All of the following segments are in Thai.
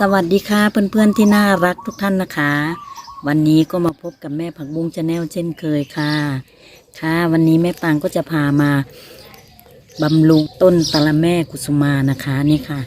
สวัสดีค่ะเพื่อนๆที่น่ารักทุกท่านนะคะ วันนี้ก็มาพบกับแม่ผักบุ้งชาแนลเช่นเคยค่ะ ค่ะ วันนี้แม่ปางก็จะพามาบำรุงต้นตะละแม่กุสุมานะคะนี่ค่ะ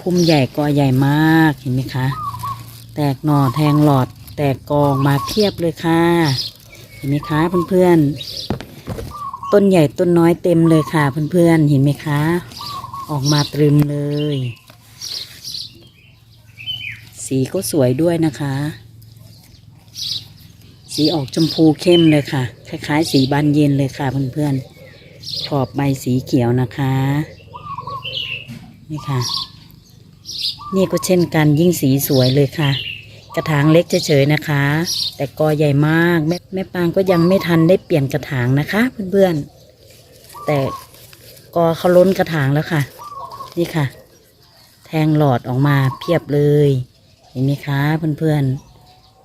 พุ่มใหญ่กอใหญ่มากเห็นไหมคะ แตกหน่อแทงหลอด แตกกอออกมาเพียบเลยค่ะ เห็นไหมคะเพื่อนๆต้นใหญ่ต้นน้อยเต็มเลยค่ะเพื่อนๆเห็นไหมคะ ออกมาตรึมเลย สีก็สวยด้วยนะคะ สีออกชมพูเข้มเลยค่ะ คล้ายๆ สีบานเย็นเลยค่ะเพื่อนๆ ขอบใบสีเขียวนะคะ นี่ค่ะ นี่ก็เช่นกันยิ่งสีสวยเลยค่ะ กระถางเล็กเฉยๆนะคะ แต่กอใหญ่มากแม่แม่ปางก็ยังไม่ทันได้เปลี่ยนกระถางนะคะ เพื่อนๆ แต่กอเขาล้นกระถางแล้วค่ะ นี่ค่ะ แทงหลอดออกมาเพียบเลย เห็นไหมคะเพื่อน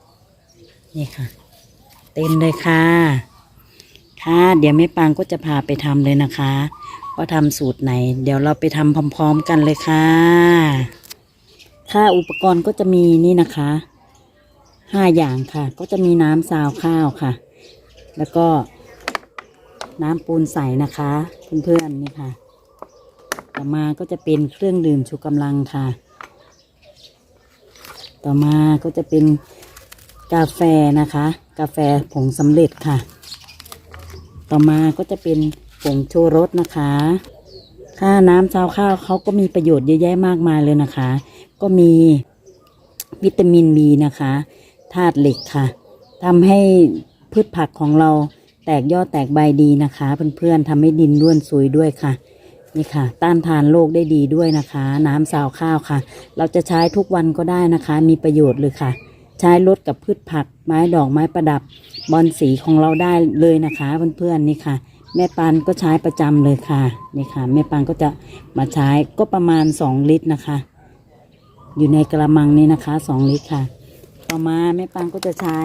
ๆ นี่ค่ะ เต็มเลยค่ะ ค่ะ เดี๋ยวแม่ปางก็จะพาไปทำเลยนะคะว่าทำสูตรไหน เดี๋ยวเราไปทำพร้อม ๆ กันเลยค่ะ ค่ะอุปกรณ์ก็จะมีนี่นะคะห้าอย่างค่ะ ก็จะมีน้ำซาวข้าวค่ะ แล้วก็น้ำปูนใสนะคะ เพื่อนๆนี่ค่ะ ต่อมาก็จะเป็นเครื่องดื่มชูกำลังค่ะ ต่อมาก็จะเป็นกาแฟนะคะ กาแฟผงสำเร็จค่ะ ต่อมาก็จะเป็นผงชูรสนะคะ ค่าน้ำชาวข้าวเขาก็มีประโยชน์เยอะแยะมากมายเลยนะคะ ก็มีวิตามินบีนะคะธาตุเหล็กค่ะทำให้พืชผักของเราแตกยอดแตกใบดีนะคะ เพื่อนๆทำให้ดินร่วนซุยด้วยค่ะ นี่ค่ะ ต้านทานโรคได้ดีด้วยนะคะ น้ำซาวข้าวค่ะ เราจะใช้ทุกวันก็ได้นะคะ มีประโยชน์เลยค่ะ ใช้ลดกับพืชผัก ไม้ดอกไม้ประดับบอนสีของเราได้เลยนะคะเพื่อนๆนี่ค่ะ แม่ปานก็ใช้ประจำเลยค่ะนี่ค่ะ แม่ปานก็จะมาใช้ก็ประมาณสองลิตรนะคะ อยู่ในกระมังนี้นะคะสองลิตรค่ะ ต่อมาแม่ปานก็จะใช้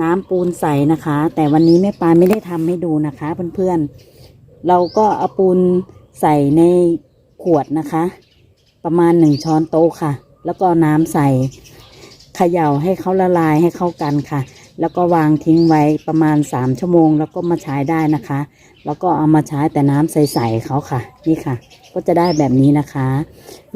น้ำปูนใสนะคะ แต่วันนี้แม่ปานไม่ได้ทำให้ดูนะคะ เพื่อนๆเราก็เอาปูน ใส่ในขวดนะคะ ประมาณหนึ่งช้อนโต๊ะค่ะ แล้วก็น้ำใส่เขย่าให้เขาละลายให้เข้ากันค่ะ แล้วก็วางทิ้งไว้ประมาณสามชั่วโมง แล้วก็มาใช้ได้นะคะ แล้วก็เอามาใช้แต่น้ำใสๆเขาค่ะ นี่ค่ะ ก็จะได้แบบนี้นะคะ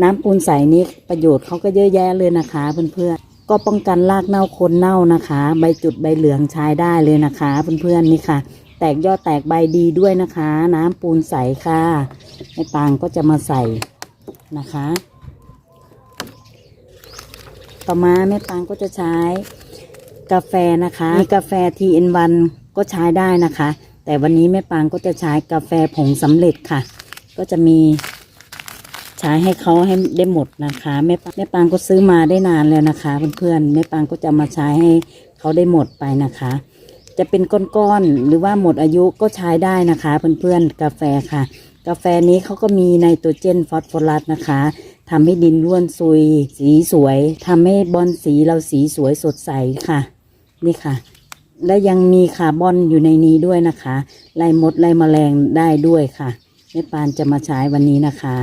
น้ำปูนใสนี้ประโยชน์เขาก็เยอะแยะเลยนะคะเพื่อนๆก็ป้องกันรากเน่าคนเน่านะคะ ใบจุดใบเหลืองใช้ได้เลยนะคะ เพื่อนๆนี่ค่ะ แตกยอดแตกใบดีด้วยนะคะ น้ำปูนใสค่ะในปางก็จะมาใส่นะคะ ต่อมาแม่ปางก็จะใช้กาแฟนะคะมีกาแฟทีเอ็นวันก็ใช้ได้นะคะ แต่วันนี้แม่ปางก็จะใช้กาแฟผงสำเร็จค่ะ ก็จะมีใช้ให้เขาให้ได้หมดนะคะแม่ปางแม่ปางก็ซื้อมาได้นานแล้วนะคะ เพื่อนๆแม่ปางก็จะมาใช้ให้เขาได้หมดไปนะคะ จะเป็นก้อนๆหรือว่าหมดอายุก็ใช้ได้นะคะ เพื่อนๆกาแฟค่ะ กาแฟนี้เขาก็มีไนโตรเจนฟอสฟอรัสนะคะทำให้ดินร่วนซุย สีสวยทำให้บอลสีเราสีสวยสดใสค่ะ นี่ค่ะ และยังมีคาร์บอนอยู่ในนี้ด้วยนะคะไล่มดไล่แมลงได้ด้วยค่ะแม่ปานจะมาใช้วันนี้นะคะ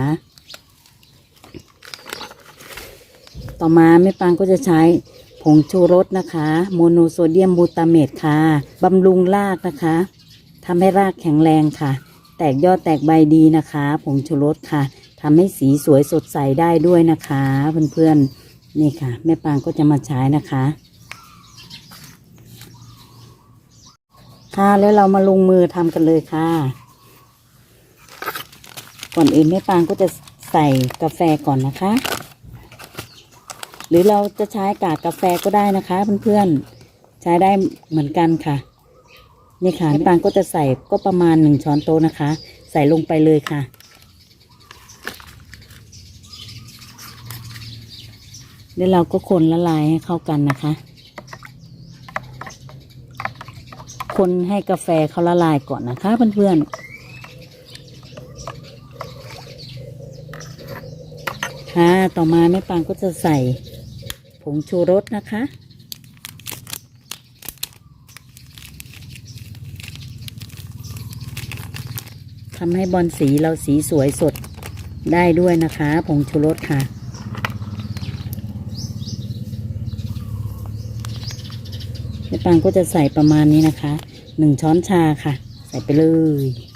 ต่อมาแม่ปานก็จะใช้ ผงชูรสนะคะ โมโนโซเดียมบูตาเมตค่ะบำรุงรากนะคะทำให้รากแข็งแรงค่ะ แตกยอดแตกใบดีนะคะ ผงชูรสค่ะทำให้สีสวยสดใสได้ด้วยนะคะ เพื่อนๆนี่ค่ะ แม่ปางก็จะมาใช้นะคะ ค่ะแล้วเรามาลงมือทำกันเลยค่ะ ก่อนอื่นแม่ปางก็จะใส่กาแฟก่อนนะคะ หรือเราจะใช้กากกาแฟก็ได้นะคะเพื่อนๆใช้ได้เหมือนกันค่ะนี่ค่ะแม่ปางก็จะใส่ก็ประมาณหนึ่งช้อนโต๊ะนะคะ ใส่ลงไปเลยค่ะ แล้วเราก็คนละลายให้เข้ากันนะคะ คนให้กาแฟเขาละลายก่อนนะคะเพื่อนๆค่ะต่อมาแม่ปางก็จะใส่ ผงชูรสนะคะ ทำให้บอลสีเราสีสวยสดได้ด้วยนะคะ ผงชูรสค่ะแม่ปังก็จะใส่ประมาณนี้นะคะ หนึ่งช้อนชาค่ะ ใส่ไปเลย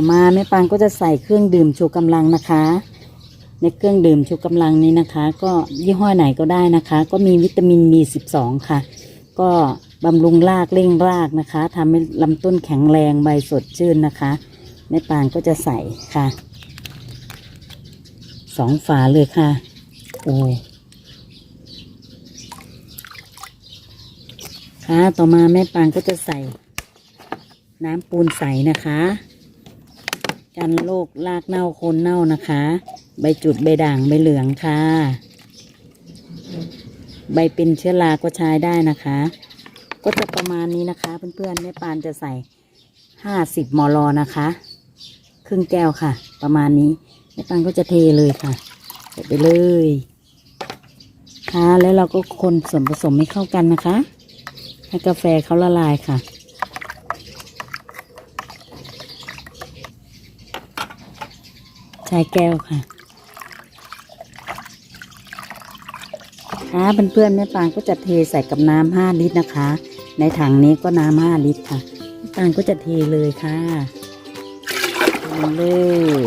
ต่อมาแม่ปางก็จะใส่เครื่องดื่มชูกำลังนะคะ ในเครื่องดื่มชูกำลังนี้นะคะ ก็ยี่ห้อไหนก็ได้นะคะ ก็มีวิตามิน B12 ค่ะ ก็บำรุงรากเร่งรากนะคะทำให้ลำต้นแข็งแรงใบสดชื่นนะคะแม่ปางก็จะใส่ค่ะสองฝาเลยค่ะโอ้ค่ะต่อมาแม่ปางก็จะใส่น้ำปูนใสนะคะ กันโรครากเน่าโคนเน่านะคะ ใบจุดใบด่างใบเหลืองค่ะ ใบเป็นเชื้อราก็ใช้ได้นะคะ ก็จะประมาณนี้นะคะ เพื่อนๆแม่ปานจะใส่ห้าสิบมลนะคะ ครึ่งแก้วค่ะ ประมาณนี้แม่ปานก็จะเทเลยค่ะใส่ไปเลยค่ะแล้วเราก็คนส่วนผสมให้เข้ากันนะคะ ให้กาแฟเขาละลายค่ะ ชายแก้วค่ะค่ะเพื่อนๆแม่ปางก็จะเทใส่กับน้ำห้าลิตรนะคะ ในถังนี้ก็น้ำห้าลิตรค่ะแม่ปางก็จะเทเลยค่ะเทเลย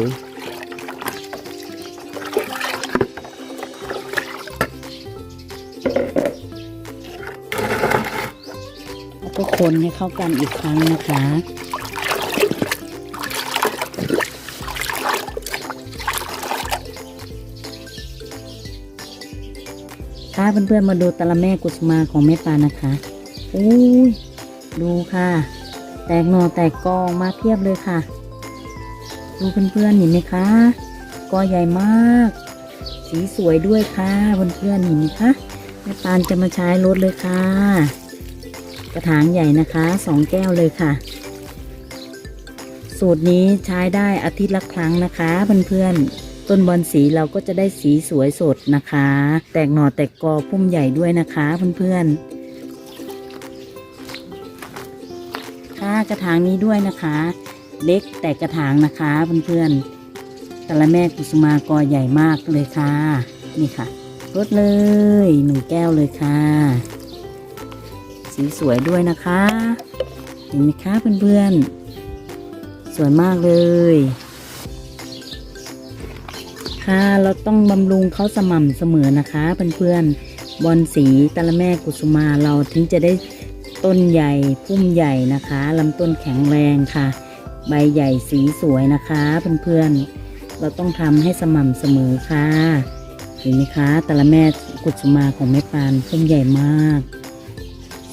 แล้วก็คนให้เข้ากันอีกครั้งนะคะ ค่ะเพื่อนๆมาดูตะละแม่กุสมาของแม่ปานะคะอุ้ยดูค่ะ แตกหน่อแตกกอออกมาเพียบเลยค่ะ ดูเพื่อนๆเห็นไหมคะกอใหญ่มาก สีสวยด้วยค่ะเพื่อนๆเห็นไหมคะแม่ปานจะมาใช้รถเลยค่ะ กระถางใหญ่นะคะสองแก้วเลยค่ะ สูตรนี้ใช้ได้อาทิตย์ละครั้งนะคะเพื่อนๆ ต้นบอนสีเราก็จะได้สีสวยสดนะคะ แตกหน่อแตกกอพุ่มใหญ่ด้วยนะคะเพื่อนๆค่ะกระถางนี้ด้วยนะคะ เล็กแต่กระถางนะคะเพื่อนๆแต่ละแม่กุสุมากอใหญ่มากเลยค่ะ นี่ค่ะรดเลยหนึ่งแก้วเลยค่ะ สีสวยด้วยนะคะ เห็นไหมคะเพื่อนๆสวยมากเลย ค่ะ เราต้องบำรุงเขาสม่ำเสมอนะคะเพื่อนๆบอนสีตะละแม่กุสุมาเราถึงจะได้ต้นใหญ่พุ่มใหญ่นะคะลำต้นแข็งแรงค่ะ ใบใหญ่สีสวยนะคะเพื่อนๆเราต้องทำให้สม่ำเสมอค่ะเห็นไหมคะตะละแม่กุสุมาของแม่ปานพุ่มใหญ่มาก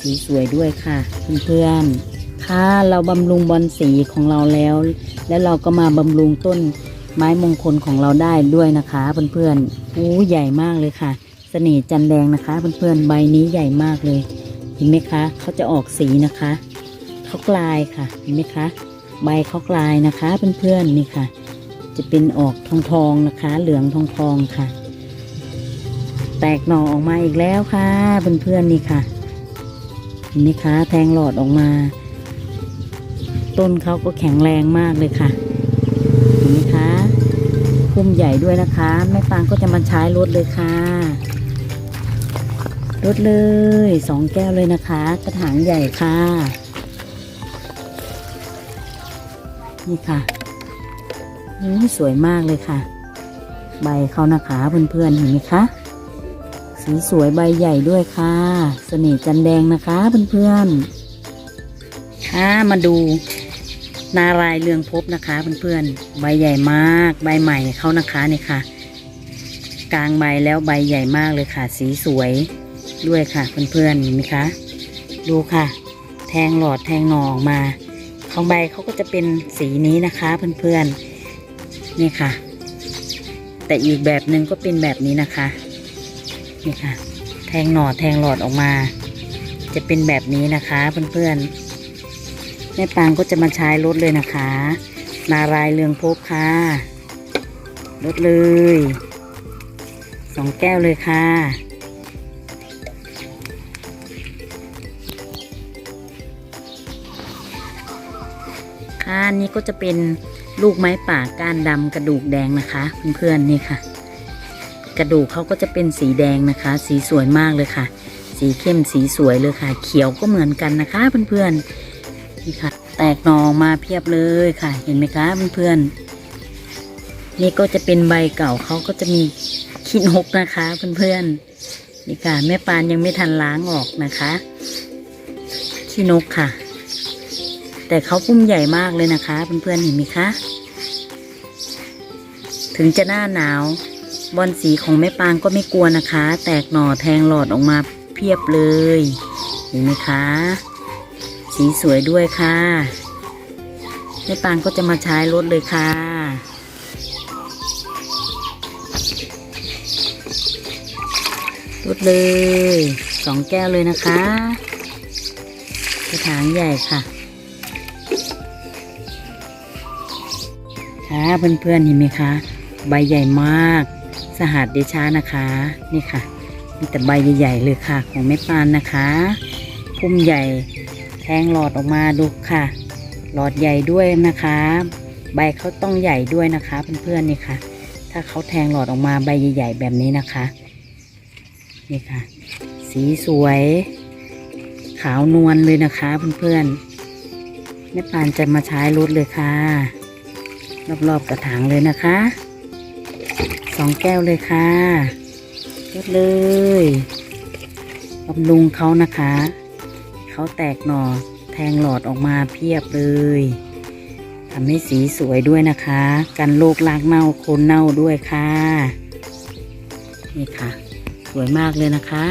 สีสวยด้วยค่ะเพื่อนๆค่ะเราบำรุงบอนสีของเราแล้ว แล้วเราก็มาบำรุงต้น ไม้มงคลของเราได้ด้วยนะคะเพื่อนๆอู้ใหญ่มากเลยค่ะ เสน่ห์จันแดงนะคะเพื่อนๆใบนี้ใหญ่มากเลย เห็นไหมคะเขาจะออกสีนะคะเขากลายค่ะ เห็นไหมคะ ใบเขากลายนะคะเพื่อนๆนี่ค่ะ จะเป็นออกทองทองนะคะ เหลืองทองทองค่ะ แตกหน่อออกมาอีกแล้วค่ะเพื่อนๆนี่ค่ะเห็นไหมคะ แทงหลอดออกมา ต้นเขาก็แข็งแรงมากเลยค่ะ พุ่มใหญ่ด้วยนะคะแม่ฟางก็จะมาใช้รถเลยค่ะรถเลยสองแก้วเลยนะคะ กระถางใหญ่ค่ะ นี่ค่ะอู้สวยมากเลยค่ะ ใบเขานะคะเพื่อนๆเห็นไหมคะสีสวยใบใหญ่ด้วยค่ะ เสน่ห์จันแดงนะคะเพื่อนๆค่ะมาดู นารายเรืองพบนะคะเพื่อนๆ ใบใหญ่มาก ใบใหม่เขานะคะนี่ค่ะ กลางใบแล้วใบใหญ่มากเลยค่ะ สีสวยด้วยค่ะเพื่อนๆเห็นไหมคะดูค่ะ แทงหลอดแทงหนอออกมาของใบเขาก็จะเป็นสีนี้นะคะเพื่อนๆนี่ค่ะ แต่อีกแบบหนึ่งก็เป็นแบบนี้นะคะนี่ค่ะ แทงหน่อแทงหลอดออกมา จะเป็นแบบนี้นะคะเพื่อนๆ แม่ปางก็จะมาใช้รถเลยนะคะ นารายเรืองภพค่ะรถเลยสองแก้วเลยค่ะค่ะนี่ก็จะเป็นลูกไม้ป่าก้านดำกระดูกแดงนะคะเพื่อนๆนี่ค่ะ กระดูกเขาก็จะเป็นสีแดงนะคะ สีสวยมากเลยค่ะ สีเข้มสีสวยเลยค่ะ เขียวก็เหมือนกันนะคะเพื่อนๆ นี่ค่ะ แตกหน่อมาเพียบเลยค่ะ เห็นไหมคะเพื่อนๆนี่ก็จะเป็นใบเก่าเขาก็จะมีขี้นกนะคะเพื่อนๆนี่ค่ะแม่ปานยังไม่ทันล้างออกนะคะขี้นกค่ะ แต่เขาปุ้มใหญ่มากเลยนะคะเพื่อนๆเห็นไหมคะ ถึงจะหน้าหนาวบอลสีของแม่ปางก็ไม่กลัวนะคะ แตกหน่อแทงหลอดออกมาเพียบเลย เห็นไหมคะ สีสวยด้วยค่ะแม่ปางก็จะมาใช้รถเลยค่ะรถเลยสองแก้วเลยนะคะ กระถางใหญ่ค่ะ ค่ะเพื่อนๆเห็นไหมคะ ใบใหญ่มาก สหัสเดชานะคะ นี่ค่ะมีแต่ใบใหญ่ๆเลยค่ะ ของแม่ปานนะคะพุ่มใหญ่ ทงหลอดออกมาดูค่ะ หลอดใหญ่ด้วยนะคะ ใบเขาต้องใหญ่ด้วยนะคะเพื่อนๆนี่ค่ะ ถ้าเขาแทงหลอดออกมาใบใหญ่ๆแบบนี้นะคะ นี่ค่ะ สีสวย ขาวนวลเลยนะคะเพื่อนๆแม่ปานจะมาใช้รถเลยค่ะ รอบๆกระถางเลยนะคะสองแก้วเลยค่ะลดเลยบำรุงเขานะคะ เขาแตกหน่อแทงหลอดออกมาเพียบเลยทำให้สีสวยด้วยนะคะ กันโรครากเน่าโคนเน่าด้วยค่ะ นี่ค่ะ สวยมากเลยนะคะ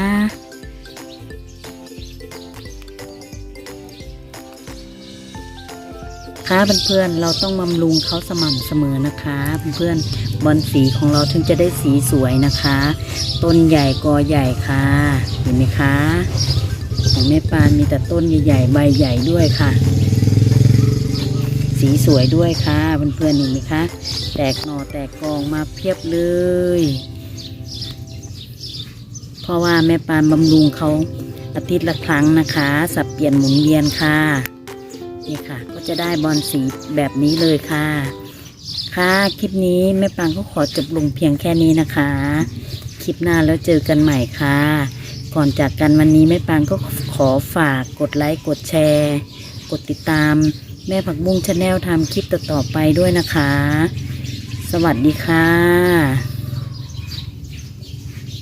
ค่ะเพื่อนๆเราต้องบำรุงเขาสม่ำเสมอนะคะเพื่อนๆบอลสีของเราถึงจะได้สีสวยนะคะ ต้นใหญ่กอใหญ่ค่ะเห็นไหมคะ ของแม่ปานมีแต่ต้นใหญ่ๆใบใหญ่ด้วยค่ะ สีสวยด้วยค่ะเพื่อนๆเห็นไหมคะ แตกหน่อแตกกองมาเพียบเลย เพราะว่าแม่ปานบำรุงเขาอาทิตย์ละครั้งนะคะ สับเปลี่ยนหมุนเวียนค่ะนี่ค่ะ ก็จะได้บอลสีแบบนี้เลยค่ะ ค่ะคลิปนี้แม่ปังก็ขอจบลงเพียงแค่นี้นะคะ คลิปหน้าแล้วเจอกันใหม่ค่ะ ก่อนจากกันวันนี้แม่ปางก็ขอฝากกดไลค์กดแชร์ กดติดตาม แม่ผักบุ้งชาแนลทำคลิปต่อๆไปด้วยนะคะ สวัสดีค่ะ